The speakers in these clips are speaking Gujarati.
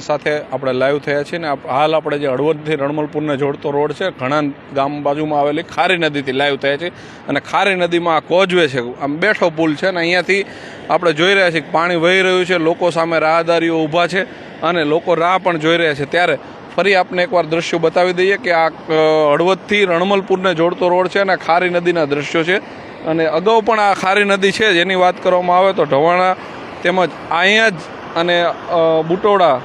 સાથે આપણે લાઈવ થયા છીએ ને હાલ આપણે જે હળવદથી રણમલપુરને જોડતો રોડ છે, ઘણા ગામ બાજુમાં આવેલી ખારી નદીથી લાઈવ થયા છે અને ખારી નદીમાં આ કોજવે છે, આમ બેઠો પુલ છે અને અહીંયાથી આપણે જોઈ રહ્યા છીએ પાણી વહી રહ્યું છે, લોકો સામે રાહદારીઓ ઊભા છે અને લોકો રાહ પણ જોઈ રહ્યા છે. ત્યારે ફરી આપને એકવાર દ્રશ્યો બતાવી દઈએ કે આ હળવદથી રણમલપુરને જોડતો રોડ છે અને ખારી નદીના દ્રશ્યો છે. અને અગાઉ પણ આ ખારી નદી છે, જેની વાત કરવામાં આવે તો ઢવાણા તેમજ અહીંયા જ અને બુટોડા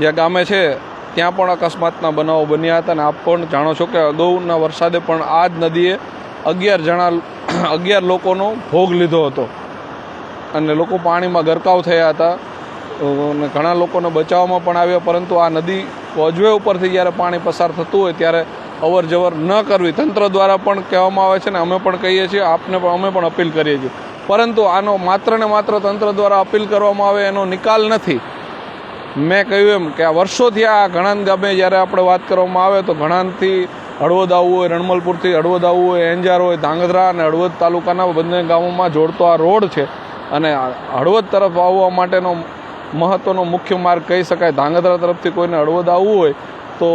જે ગામે છે, ત્યાં પણ અકસ્માતના બનાવો બન્યા હતા અને આપ પણ જાણો છો કે અગાઉના વરસાદે પણ આ જ નદીએ અગિયાર જણા અગિયાર લોકોનો ભોગ લીધો હતો. અને લોકો પાણીમાં ગરકાવ થયા હતા. અને ઘણા લોકોને બચાવવામાં પણ આવ્યા, પરંતુ આ નદી કોઝવે ઉપરથી જ્યારે પાણી પસાર થતું હોય ત્યારે અવર જવર ન કરવી. તંત્ર દ્વારા પણ કહેવામાં આવે છે ને અમે પણ કહીએ છીએ, આપને પણ, અમે પણ અપીલ કરીએ છીએ. પરંતુ આનો માત્ર ને માત્ર તંત્ર દ્વારા અપીલ કરવામાં આવે એનો નિકાલ નથી. મેં કહ્યું એમ કે આ વર્ષોથી આ ઘણા ગામે જ્યારે આપણે વાત કરવામાં આવે તો ઘણાથી હળવદ આવવું હોય, રણમલપુરથી હળવદ આવવું હોય એંજાર હોય, ધાંગધ્રા અને હળવદ તાલુકાના બંને ગામોમાં જોડતો આ રોડ છે. અને હળવદ તરફ આવવા માટેનો મહત્ત્વનો મુખ્ય માર્ગ કહી શકાય. ધાંગધ્રા તરફથી કોઈને હળવદ આવવું હોય તો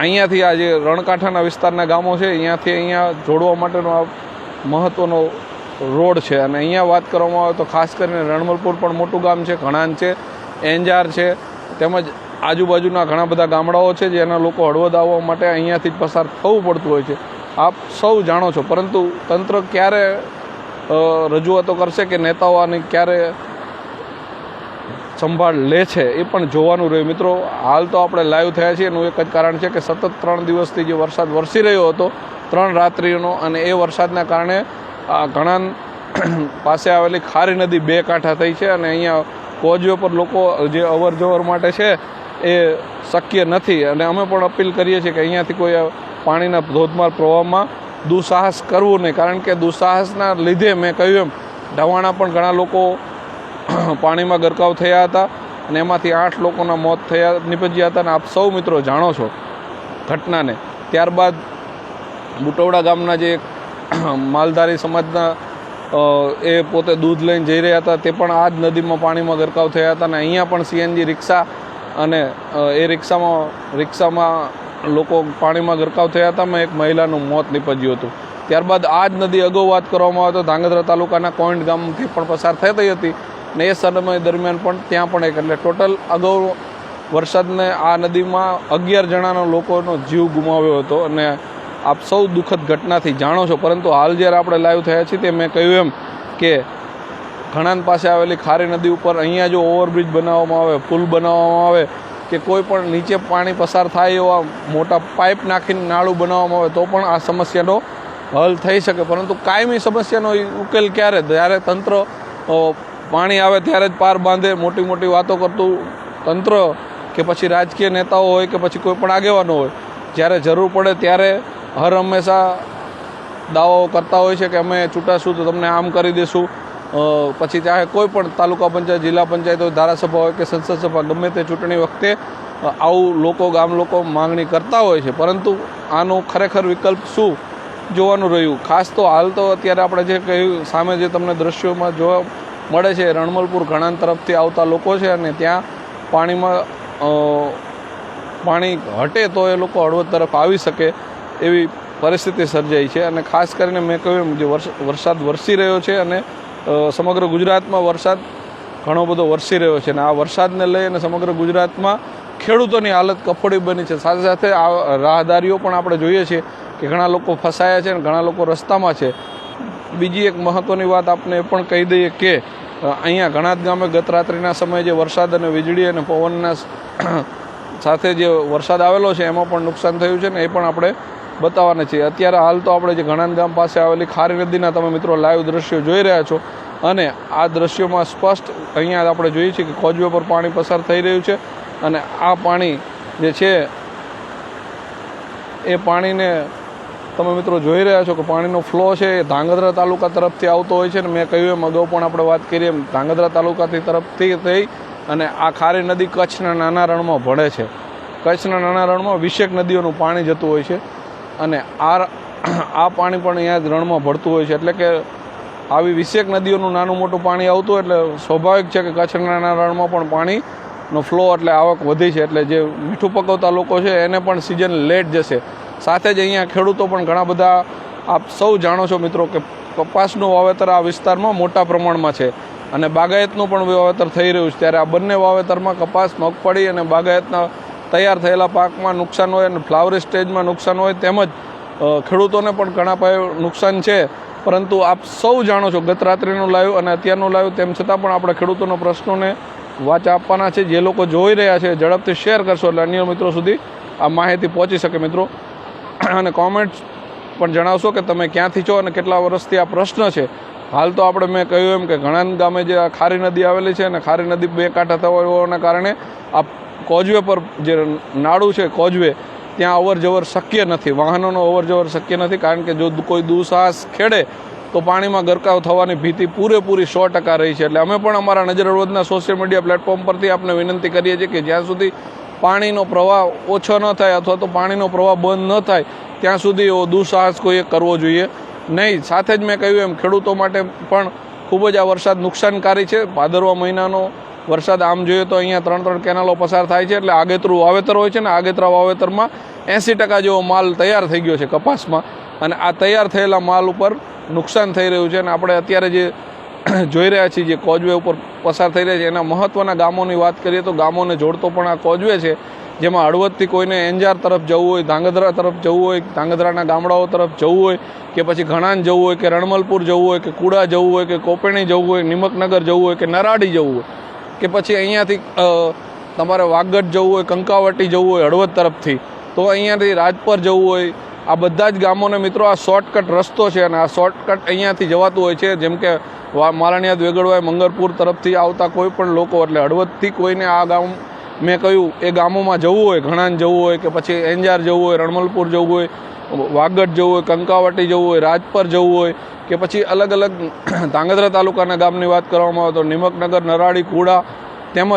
અહીંયાથી આ જે રણકાંઠાના વિસ્તારના ગામો છે, અહીંયાથી અહીંયા જોડવા માટેનો આ મહત્ત્વનો રોડ છે. અને અહીંયા વાત કરવામાં આવે તો ખાસ કરીને રણમલપુર પણ મોટું ગામ છે, ઘણાન છે. એંજાર છે, તેમજ આજુબાજુના ઘણા બધા ગામડાઓ છે, જેના લોકો હળવદ આવવા માટે અહીંયાથી પસાર થવું પડતું હોય છે. આપ સૌ જાણો છો, પરંતુ તંત્ર ક્યારે રજૂઆતો કરશે કે નેતાઓ આની ક્યારે સંભાળ લે છે, એ પણ જોવાનું રહ્યું. મિત્રો, હાલ તો આપણે લાઈવ થયા છીએ, એનું એક જ કારણ છે કે સતત ત્રણ દિવસથી જે વરસાદ વરસી રહ્યો હતો, ત્રણ રાત્રિનો અને એ વરસાદના કારણે, આ ઘણા પાસે આવેલી ખારી નદી બે કાંઠા થઈ છે અને અહીંયા કોજવે પર લોકો જે અવર જવર માટે છે એ શક્ય નથી. અને અમે પણ અપીલ કરીએ છીએ કે અહીંયાથી કોઈ પાણીના ધોધમાર પ્રવાહમાં દુસાહસ કરવું નહીં. કારણ કે દુસાહસના લીધે મેં કહ્યું એમ, ઢવાણા પણ ઘણા લોકો પાણીમાં ગરકાવ થયા હતા અને એમાંથી આઠ લોકોના મોત થયા નિપજ્યા હતા. અને આપ સૌ મિત્રો જાણો છો ઘટનાને. ત્યારબાદ બુટવડા ગામના જે માલધારી સમાજના એ પોતે દૂધ લઈને જઈ રહ્યા હતા. તે પણ આ જ નદીમાં પાણીમાં ગરકાવ થયા હતા અને અહીંયા પણ સીએનજી રિક્ષા અને એ રિક્ષામાં રિક્ષામાં લોકો પાણીમાં ગરકાવ થયા હતા. મેં એક મહિલાનું મોત નીપજ્યું હતું. ત્યારબાદ આ જ નદી અગાઉ વાત કરવામાં આવે તો ધાંગધ્રા તાલુકાના કોઈન્ટ ગામથી પણ પસાર થતી હતી ને એ સમય દરમિયાન પણ ત્યાં પણ એક, એટલે ટોટલ અગાઉ વરસાદને આ નદીમાં અગિયાર જણાનો લોકોનો જીવ ગુમાવ્યો હતો અને આપ સૌ દુઃખદ ઘટનાથી જાણો છો. પરંતુ હાલ જ્યારે આપણે લાઈવ થયા છીએ તે મેં કહ્યું એમ કે ઘણાન પાસે આવેલી ખારી નદી ઉપર અહીંયા જો ઓવરબ્રિજ બનાવવામાં આવે, પુલ બનાવવામાં આવે, કે કોઈ પણ નીચે પાણી પસાર થાય એવા મોટા પાઇપ નાખીને નાળું બનાવવામાં આવે, તો પણ આ સમસ્યાનો હલ થઈ શકે. પરંતુ કાયમી સમસ્યાનો ઉકેલ ક્યારે? જ્યારે તંત્ર પાણી આવે ત્યારે જ પાર બાંધે મોટી મોટી વાતો કરતું તંત્ર, કે પછી રાજકીય નેતાઓ હોય કે પછી કોઈ પણ આગેવાનો હોય, જ્યારે જરૂર પડે ત્યારે હર હંમેશા દાવાઓ કરતા હોય છે કે અમે છૂટાશું તો તમને આમ કરી દઈશું પછી ચાહે કોઈ પણ તાલુકા પંચાયત, જિલ્લા પંચાયત હોય, ધારાસભા હોય કે સંસદ સભા, ગમે તે ચૂંટણી વખતે આવું લોકો, ગામ લોકો માંગણી કરતા હોય છે. પરંતુ આનો ખરેખર વિકલ્પ શું જોવાનું રહ્યું? ખાસ તો હાલ તો અત્યારે આપણે જે કહ્યું, સામે જે તમને દ્રશ્યોમાં જોવા મળે છે, રણમલપુર ઘણા તરફથી આવતા લોકો છે અને ત્યાં પાણીમાં પાણી હટે તો એ લોકો હળવદ તરફ આવી શકે. એવી પરિસ્થિતિ સર્જાઈ છે અને ખાસ કરીને મેં કહ્યું એમ, જે વરસાદ વરસી રહ્યો છે અને સમગ્ર ગુજરાતમાં વરસાદ ઘણો બધો વરસી રહ્યો છે અને આ વરસાદને લઈ અને સમગ્ર ગુજરાતમાં ખેડૂતોની હાલત કફોડી બની છે. સાથે સાથે આ રાહદારીઓ પણ આપણે જોઈએ છીએ કે ઘણા લોકો ફસાયા છે અને ઘણા લોકો રસ્તામાં છે. બીજી એક મહત્ત્વની વાત આપને એ પણ કહી દઈએ કે અહીંયા ઘણા જ ગામે ગત રાત્રિના સમયે જે વરસાદ અને વીજળી અને પવનના સાથે જે વરસાદ આવેલો છે, એમાં પણ નુકસાન થયું છે ને એ પણ આપણે બતાવવાના છીએ. અત્યારે હાલ તો આપણે જે ઘણા ગામ પાસે આવેલી ખારી નદીના તમે મિત્રો લાઈવ દ્રશ્યો જોઈ રહ્યા છો. અને આ દ્રશ્યોમાં સ્પષ્ટ અહીંયા આપણે જોઈએ છીએ કે કોજવે પર પાણી પસાર થઈ રહ્યું છે. અને આ પાણી જે છે, એ પાણીને તમે મિત્રો જોઈ રહ્યા છો કે પાણીનો ફ્લો છે, એ ધાંગધ્રા તાલુકા તરફથી આવતો હોય છે. ને મેં કહ્યું એમ, અગાઉ પણ આપણે વાત કરીએ એમ, ધાંગધ્રા તાલુકાથી તરફથી થઈ અને આ ખારી નદી કચ્છના નાના રણમાં ભળે છે. કચ્છના નાના રણમાં વિશેક નદીઓનું પાણી જતું હોય છે. અને આ આ પાણી પણ અહીંયા રણમાં ભળતું હોય છે. એટલે કે આવી વિશેક નદીઓનું નાનું મોટું પાણી આવતું એટલે સ્વાભાવિક છે કે કચ્છના રણમાં પણ પાણીનો ફ્લો એટલે આવક વધી છે. એટલે જે મીઠું પકવતા લોકો છે, એને પણ સિઝન લેટ જશે. સાથે જ અહીંયા ખેડૂતો પણ ઘણા બધા આપ સૌ જાણો છો મિત્રો કે કપાસનું વાવેતર આ વિસ્તારમાં મોટા પ્રમાણમાં છે. અને બાગાયતનું પણ વાવેતર થઈ રહ્યું છે. ત્યારે આ બંને વાવેતરમાં કપાસ મગફળી અને બાગાયતના તૈયાર થયેલા પાકમાં નુકસાન હોય અને ફ્લાવરી સ્ટેજમાં નુકસાન હોય તેમજ ખેડૂતોને પણ ઘણા પાયે નુકસાન છે. પરંતુ આપ સૌ જાણો છો, ગત રાત્રિનું લાઈવ અને અત્યારનું લાઈવ, તેમ છતાં પણ આપણે ખેડૂતોના પ્રશ્નોને વાચા આપવાના છે. જે લોકો જોઈ રહ્યા છે, ઝડપથી શેર કરશો એટલે અન્ય મિત્રો સુધી આ માહિતી પહોંચી શકે મિત્રો. અને કોમેન્ટ્સ પણ જણાવશો કે તમે ક્યાંથી છો અને કેટલા વર્ષથી આ પ્રશ્ન છે. હાલ તો આપણે મેં કહ્યું એમ કે ઘણા ગામે જે આ ખારી નદી આવેલી છે અને ખારી નદી બે કાંઠા થવા હોવાના કારણે આ કોજવે પર જે નાળું છે કોજવે, ત્યાં અવર જવર શક્ય નથી. વાહનોનો અવર જવર શક્ય નથી, કારણ કે જો કોઈ દુસાહસ ખેડે, તો પાણીમાં ગરકાવ થવાની ભીતિ પૂરેપૂરી સો ટકા રહી છે. એટલે અમે પણ અમારા નજર હળવદના સોશિયલ મીડિયા પ્લેટફોર્મ પરથી આપને વિનંતી કરીએ છીએ કે જ્યાં સુધી પાણીનો પ્રવાહ ઓછો ન થાય અથવા તો પાણીનો પ્રવાહ બંધ ન થાય, ત્યાં સુધી એવો દુસાહસ કોઈએ કરવો જોઈએ નહીં. સાથે જ મેં કહ્યું એમ, ખેડૂતો માટે પણ ખૂબ જ આ વરસાદ નુકસાનકારી છે. ભાદરવા મહિનાનો વરસાદ આમ જોઈએ તો અહીંયા ત્રણ ત્રણ કેનાલો પસાર થાય છે એટલે આગેતરું વાવેતર હોય છે ને આગેતરા વાવેતરમાં એંસી ટકા જેવો માલ તૈયાર થઈ ગયો છે કપાસમાં. અને આ તૈયાર થયેલા માલ ઉપર નુકસાન થઈ રહ્યું છે અને આપણે અત્યારે જે જોઈ રહ્યા છીએ જે કોજવે ઉપર પસાર થઈ રહ્યા છે, એના મહત્ત્વના ગામોની વાત કરીએ તો ગામોને જોડતો પણ આ કોજવે છે, જેમાં હળવદથી કોઈને એન્જાર તરફ જવું હોય, ધાંગધ્રા તરફ જવું હોય, ધાંગધ્રાના ગામડાઓ તરફ જવું હોય, કે પછી ઘણાન જવું હોય, કે રણમલપુર જવું હોય, કે કુડા જવું હોય, કે કોપેણી જવું હોય, નિમકનગર જવું હોય, કે નરાડી જવું હોય કે પછી અહીંયાથી તમારે વાગડ જવું હોય, કંકાવટી જવું હોય, હળવદ તરફથી, તો અહીંયાથી રાજપર જવું હોય. આ બધા જ ગામોને મિત્રો આ શોર્ટકટ રસ્તો છે અને આ શોર્ટકટ અહીંયાથી જવાતું હોય છે. જેમ કે માલણિયાદ વેગડવાય મંગરપુર તરફથી આવતા કોઈ પણ લોકો, એટલે હળવદથી કોઈને આ ગામ, મેં કહ્યું, એ ગામોમાં જવું હોય, ઘણાને જવું હોય, કે પછી એંજાર જવું હોય, રણમલપુર જવું હોય, વાગડ જવું હોય, કંકાવટી જવું હોય, રાજપર જવું હોય કે પછી અલગ અલગ ધાંગધ્રા તાલુકાના ગામની વાત કરવામાં આવે તો નિમકનગર, નરાળી કુડા તેમજ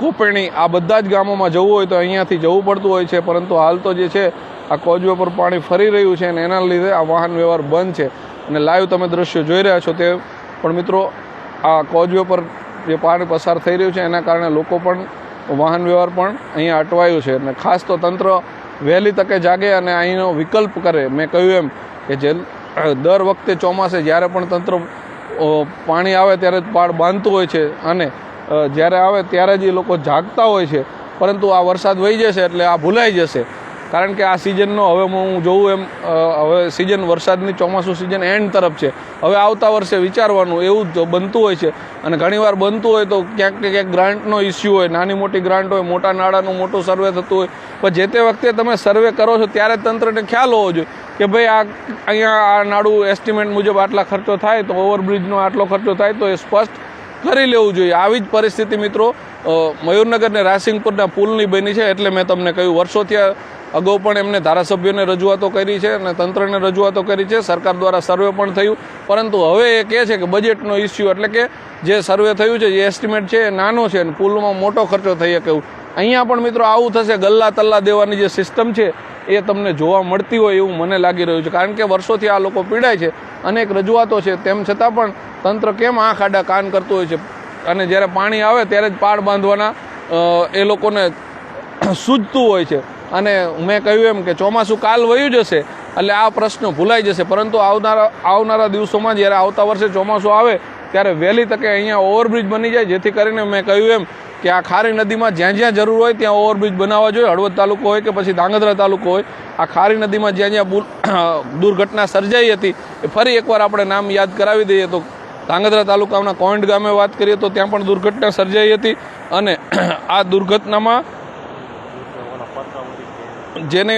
કોપેણી આ બધા જ ગામોમાં જવું હોય તો અહીંયાથી જવું પડતું હોય છે. પરંતુ હાલ તો જે છે, આ કોજવે પર પાણી ફરી રહ્યું છે અને એના લીધે આ વાહન વ્યવહાર બંધ છે. અને લાઈવ તમે દ્રશ્યો જોઈ રહ્યા છો તે. પણ મિત્રો, આ કોજવે પર જે પાણી પસાર થઈ રહ્યું છે, એના કારણે લોકો પણ વાહન વ્યવહાર પણ અહીંયા અટવાયું છે. અને ખાસ તો તંત્ર વહેલી તકે જાગે અને અહીંનો વિકલ્પ કરે. મેં કહ્યું એમ કે જે દર વખતે ચોમાસે જ્યારે પણ તંત્ર પાણી આવે ત્યારે જ પાળ બાંધતું હોય છે અને જ્યારે આવે ત્યારે જ એ લોકો જાગતા હોય છે. પરંતુ આ વરસાદ વહી જશે એટલે આ ભૂલાઈ જશે. કારણ કે આ સિઝનનો હવે હું જોઉં એમ હવે સિઝન વરસાદની ચોમાસું સિઝન એન્ડ તરફ છે. હવે આવતા વર્ષે વિચારવાનું, એવું જ બનતું હોય છે. અને ઘણીવાર બનતું હોય તો ક્યાંક ને ક્યાંક ગ્રાન્ટનો ઇસ્યુ હોય, નાની મોટી ગ્રાન્ટ હોય, મોટા નાણાંનું મોટું સર્વે થતું હોય. પણ જે તે વખતે તમે સર્વે કરો છો, ત્યારે તંત્રને ખ્યાલ હોવો જોઈએ કે ભાઈ આ, અહીંયા આ નાડું એસ્ટિમેટ મુજબ આટલા ખર્ચો થાય, તો ઓવરબ્રિજનો આટલો ખર્ચો થાય, તો એ સ્પષ્ટ કરી લેવું જોઈએ. આવી જ પરિસ્થિતિ મિત્રો મયુરનગર ને રાસિંગપુરના પુલની બની છે, એટલે મેં તમને કહ્યું, વર્ષોથી અગાઉ પણ એમને ધારાસભ્યોને રજૂઆતો કરી છે અને તંત્રને રજૂઆતો કરી છે. સરકાર દ્વારા સર્વે પણ થયું. પરંતુ હવે એ કહે છે કે બજેટનો ઇસ્યુ એટલે કે જે સર્વે થયું છે, જે એસ્ટિમેટ છે એ નાનો છે અને પુલમાં મોટો ખર્ચો થઈ શકે એવું. અહીંયા પણ મિત્રો આવું થશે, ગલ્લા તલ્લા દેવાની જે સિસ્ટમ છે એ તમને જોવા મળતી હોય એવું મને લાગી રહ્યું છે. કારણ કે વર્ષોથી આ લોકો પીડાય છે, અનેક રજૂઆતો છે. તેમ છતાં પણ તંત્ર કેમ આંખ આડા કાન કરતું હોય છે? અને જ્યારે પાણી આવે ત્યારે જ પાળ બાંધવાના એ લોકોને સૂજતું હોય છે. અને મેં કહ્યું એમ કે ચોમાસું કાલ વયું જશે, એટલે આ પ્રશ્ન ભૂલાઈ જશે. પરંતુ આવનારા આવનારા દિવસોમાં જ્યારે આવતા વર્ષે ચોમાસું આવે, ત્યારે વહેલી તકે અહીંયા ઓવરબ્રિજ બની જાય. જેથી કરીને મેં કહ્યું એમ કે આ ખારી નદીમાં જ્યાં જ્યાં જરૂર હોય ત્યાં ઓવરબ્રિજ બનાવવા જોઈએ. હળવદ તાલુકો હોય કે પછી ધાંગધ્રા તાલુકો હોય, આ ખારી નદીમાં જ્યાં જ્યાં દુર્ઘટના સર્જાઈ હતી, એ ફરી એકવાર આપણે નામ યાદ કરાવી દઈએ તો ધાંગધ્રા તાલુકાના કોઈન્ટ ગામે વાત કરીએ તો ત્યાં પણ દુર્ઘટના સર્જાઈ હતી. અને આ દુર્ઘટનામાં જેને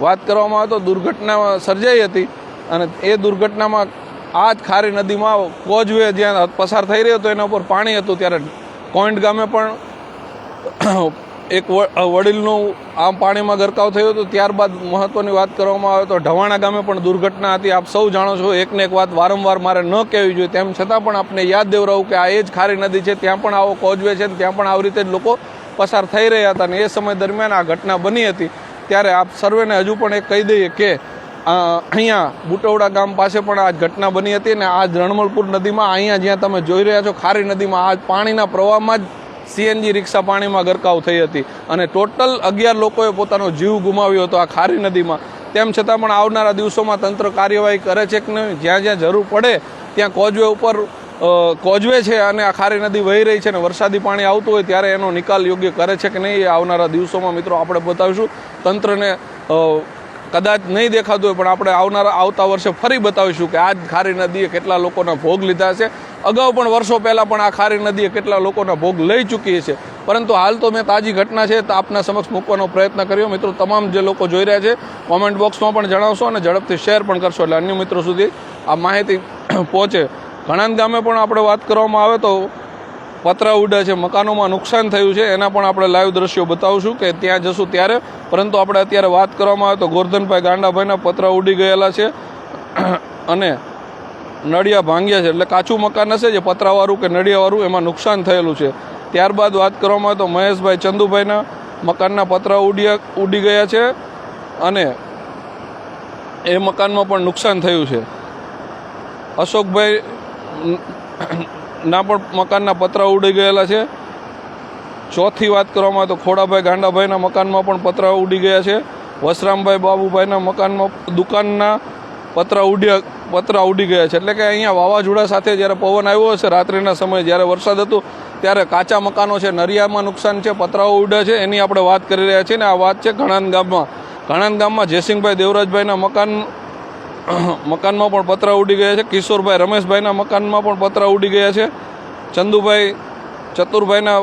વાત કરવામાં આવે તો દુર્ઘટના સર્જાઈ હતી અને એ દુર્ઘટનામાં આ જ ખારી નદીમાં કોજવે જ્યાં પસાર થઈ રહ્યો હતો, એના ઉપર પાણી હતું ત્યારે કોઈન્ટ ગામે પણ એક વડીલનું આમ પાણીમાં ગરકાવ થયો હતો. ત્યારબાદ મહત્ત્વની વાત કરવામાં આવે તો ઢવાણા ગામે પણ દુર્ઘટના હતી. આપ સૌ જાણો છો, એકને એક વાત વારંવાર મારે ન કહેવી જોઈએ. તેમ છતાં પણ આપને યાદ દેવરાવું કે આ એ જ ખારી નદી છે, ત્યાં પણ આવો કોજવે છે, ત્યાં પણ આવી રીતે જ લોકો પસાર થઈ રહ્યા હતા અને એ સમય દરમિયાન આ ઘટના બની હતી. ત્યારે આપ સર્વેને હજુ પણ એ કહી દઈએ કે અહીંયા બુટવડા ગામ પાસે પણ આ ઘટના બની હતી અને આ રણમલપુર નદીમાં અહીંયા જ્યાં તમે જોઈ રહ્યા છો, ખારી નદીમાં આ પાણીના પ્રવાહમાં જ સીએનજી રિક્ષા પાણીમાં ગરકાવ થઈ હતી. અને ટોટલ અગિયાર લોકોએ પોતાનો જીવ ગુમાવ્યો હતો આ ખારી નદીમાં. તેમ છતાં પણ આવનારા દિવસોમાં તંત્ર કાર્યવાહી કરે છે કે નહીં, જ્યાં જ્યાં જરૂર પડે, ત્યાં કોજવે ઉપર કોજવે છે અને આ ખારી નદી વહી રહી છે અને વરસાદી પાણી આવતું હોય ત્યારે એનો નિકાલ યોગ્ય કરે છે કે નહીં એ આવનારા દિવસોમાં મિત્રો આપણે બતાવીશું. તંત્રને કદાચ નહીં દેખાતું હોય પણ આપણે આવનારા, આવતા વર્ષે ફરી બતાવીશું કે આ જ ખારી નદીએ કેટલા લોકોના ભોગ લીધા છે. અગાઉ પણ વર્ષો પહેલાં પણ આ ખારી નદીએ કેટલા લોકોના ભોગ લઈ ચૂકી છે. પરંતુ હાલ તો મેં તાજી ઘટના છે તો આપના સમક્ષ મૂકવાનો પ્રયત્ન કર્યો. મિત્રો, તમામ જે લોકો જોઈ રહ્યા છે કોમેન્ટ બોક્સમાં પણ જણાવશો અને ઝડપથી શેર પણ કરશો. એટલે અન્ય મિત્રો સુધી આ માહિતી પહોંચે. ઘણા ગામે પણ આપણે વાત કરવામાં આવે તો પતરા ઉડે છે, મકાનોમાં નુકસાન થયું છે, એના પણ આપણે લાઈવ દ્રશ્યો બતાવશું કે ત્યાં જશું ત્યારે. પરંતુ આપણે અત્યારે વાત કરવામાં આવે તો ગોરધનભાઈ ગાંડાભાઈના પતરા ઉડી ગયેલા છે અને નડિયા ભાંગ્યા છે. એટલે કાચું મકાન હશે જે પતરાવાળું કે નડિયાવાળું એમાં નુકસાન થયેલું છે. ત્યારબાદ વાત કરવામાં આવે તો મહેશભાઈ ચંદુભાઈના મકાનના પતરા ઉડ્યા, ઉડી ગયા છે અને એ મકાનમાં પણ નુકસાન થયું છે. અશોકભાઈ ના પણ મકાનના પતરા ઉડી ગયેલા છે. ચોથી વાત કરવામાં તો ખોડાભાઈ ગાંડાભાઈના મકાનમાં પણ પતરા ઉડી ગયા છે. વસરામભાઈ બાબુભાઈના મકાનમાં દુકાનના પતરા ઉડ્યા, પતરા ઉડી ગયા છે. એટલે કે અહીંયા વાવાઝોડા સાથે જ્યારે પવન આવ્યો હશે, રાત્રિના સમયે જ્યારે વરસાદ હતો, ત્યારે કાચા મકાનો છે, નરિયામાં નુકસાન છે, પતરાઓ ઉડ્યા છે, એની આપણે વાત કરી રહ્યા છીએ ને આ વાત છે ઘણાન ગામમાં. ઘણાન ગામમાં જયસિંહભાઈ દેવરાજભાઈના મકાન મકાનમાં પણ પતરા ઉડી ગયા છે. કિશોરભાઈ, રમેશભાઈના મકાનમાં પણ પતરા ઉડી ગયા છે. ચંદુભાઈ, ચતુરભાઈના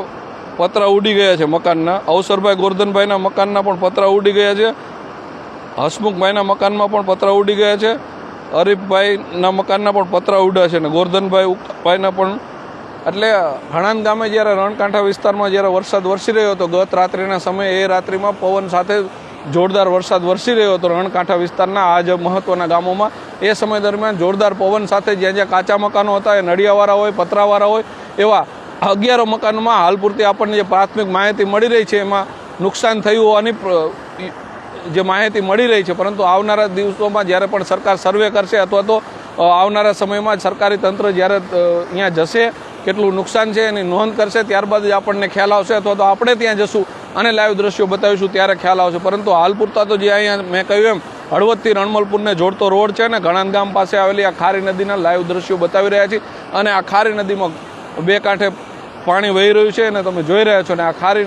પતરા ઉડી ગયા છે મકાનના. અવસરભાઈ ગોરધનભાઈના મકાનના પણ પતરા ઉડી ગયા છે. હસમુખભાઈના મકાનમાં પણ પતરા ઉડી ગયા છે. હરીફભાઈના મકાનના પણ પતરા ઉડ્યા છે ને ગોરધનભાઈ ભાઈના પણ. એટલે હણાન ગામે જ્યારે રણકાંઠા વિસ્તારમાં જ્યારે વરસાદ વરસી રહ્યો હતો, ગત રાત્રિના સમયે એ રાત્રિમાં પવન સાથે જોરદાર વરસાદ વરસી રહ્યો હતો રણકાંઠા વિસ્તારના આ જે મહત્ત્વના ગામોમાં. એ સમય દરમિયાન જોરદાર પવન સાથે જ્યાં જ્યાં કાચા મકાનો હતા, એ નડિયાવાળા હોય, પતરાવાળા હોય, એવા અગિયારો મકાનમાં હાલ પૂરતી આપણને જે પ્રાથમિક માહિતી મળી રહી છે, એમાં નુકસાન થયું હોવાની જે માહિતી મળી રહી છે, પરંતુ આવનારા દિવસોમાં જ્યારે પણ સરકાર સર્વે કરશે અથવા તો આવનારા સમયમાં સરકારી તંત્ર જ્યારે અહીંયા જશે, કેટલું નુકસાન છે એની નોંધ કરશે, ત્યારબાદ જ આપણને ખ્યાલ આવશે અથવા તો આપણે ત્યાં જશું. અને લાઈવ દ્રશ્યો બતાવીશું ત્યારે ખ્યાલ આવશે. પરંતુ હાલ પૂરતા તો જે અહીંયા મેં કહ્યું એમ, હળવદથી રણમલપુરને જોડતો રોડ છે ને ઘણા ગામ પાસે આવેલી આ ખારી નદીના લાઈવ દ્રશ્યો બતાવી રહ્યા છીએ. અને આ ખારી નદીમાં બે કાંઠે પાણી વહી રહ્યું છે અને તમે જોઈ રહ્યા છો ને આ ખારી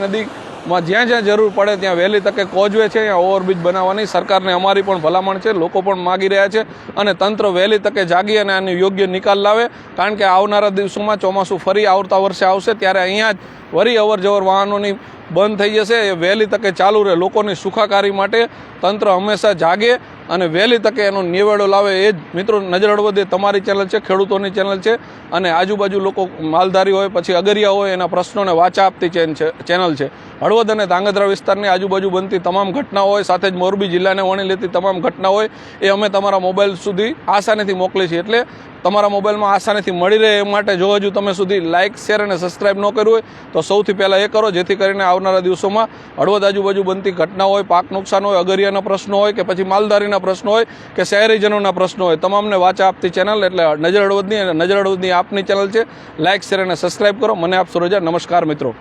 નદીમાં જ્યાં જ્યાં જરૂર પડે ત્યાં વહેલી તકે કોજવે છે, અહીંયા ઓવરબ્રિજ બનાવવાની. સરકારને અમારી પણ ભલામણ છે, લોકો પણ માગી રહ્યા છે અને તંત્ર વહેલી તકે જાગી અને આની યોગ્ય નિકાલ લાવે. કારણ કે આવનારા દિવસોમાં ચોમાસું ફરી આવતા વર્ષે આવશે, ત્યારે અહીંયા જ વરી અવરજવર વાહનોની બંધ થઈ જશે. એ વહેલી તકે ચાલુ રહે, લોકોની સુખાકારી માટે તંત્ર હંમેશા જાગે અને વહેલી તકે એનો નિવેડો લાવે એ જ. મિત્રો, નજર એ તમારી ચેનલ છે, ખેડૂતોની ચેનલ છે, અને આજુબાજુ લોકો માલધારી હોય, પછી અગરિયા હોય, એના પ્રશ્નોને વાચા આપતી ચેન છે ચેનલ છે. હળવદ અને ધાંગધ્રા વિસ્તારની આજુબાજુ બનતી તમામ ઘટનાઓ હોય, સાથે જ મોરબી જિલ્લાને વણી લેતી તમામ ઘટના હોય, એ અમે તમારા મોબાઈલ સુધી આસાનીથી મોકલી છીએ. એટલે તમારા મોબાઈલમાં આસાનીથી મળી રહે એ માટે જો હજુ તમે સુધી લાઇક શેર અને સબસ્ક્રાઇબ ન કર્યું હોય, તો સૌથી પહેલાં એ કરો, જેથી કરીને આવનારા દિવસોમાં હળવદ આજુબાજુ બનતી ઘટના હોય, પાક નુકસાન હોય, અગરિયાના પ્રશ્નો હોય કે પછી માલધારીના પ્રશ્નો હોય કે શહેરીજનોના પ્રશ્નો હોય, તમામને વાચા આપતી ચેનલ એટલે નજર હળવદની અને નજર હળવદની આપની ચેનલ છે. લાઇક શેર અને સબસ્ક્રાઇબ કરો. મને આપશો રજા નમસ્કાર મિત્રો.